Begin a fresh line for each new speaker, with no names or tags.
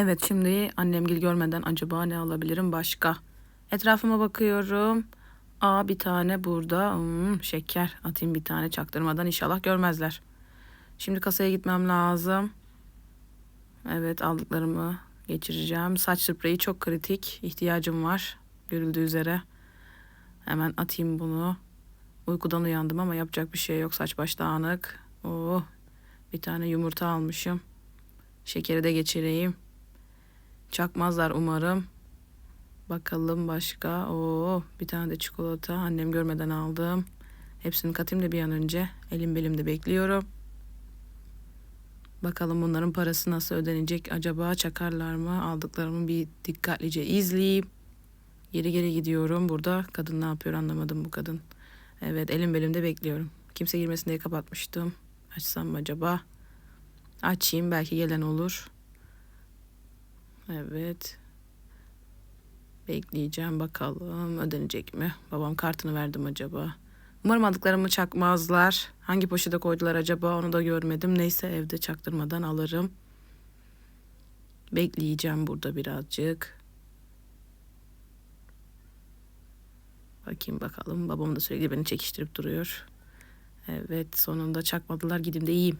Evet şimdi annemgil görmeden acaba ne alabilirim başka? Etrafıma bakıyorum. Aa bir tane burada. Hmm, şeker atayım bir tane çaktırmadan inşallah görmezler. Şimdi kasaya gitmem lazım. Evet aldıklarımı geçireceğim. Saç spreyi çok kritik. ihtiyacım var. Görüldüğü üzere. Hemen atayım bunu. Uykudan uyandım ama yapacak bir şey yok. Saç baş dağınık. Oh, bir tane yumurta almışım. Şekeri de geçireyim. Çakmazlar umarım. Bakalım başka. Oo, bir tane de çikolata. Annem görmeden aldım. Hepsini katayım da bir an önce. Elim belimde bekliyorum. Bakalım bunların parası nasıl ödenecek acaba? Çakarlar mı? Aldıklarımı bir dikkatlice izleyeyim. Geri geri gidiyorum. Burada kadın ne yapıyor anlamadım bu kadın. Evet elim belimde bekliyorum. Kimse girmesin diye kapatmıştım. Açsam mı acaba? Açayım belki gelen olur. Evet. Bekleyeceğim bakalım ödenecek mi? Babam kartını verdim acaba? Umarım aldıklarımı çakmazlar. Hangi poşete koydular acaba onu da görmedim. Neyse evde çaktırmadan alırım. Bekleyeceğim burada birazcık. Bakayım bakalım. Babam da sürekli beni çekiştirip duruyor. Evet sonunda çakmadılar gideyim de yiyeyim.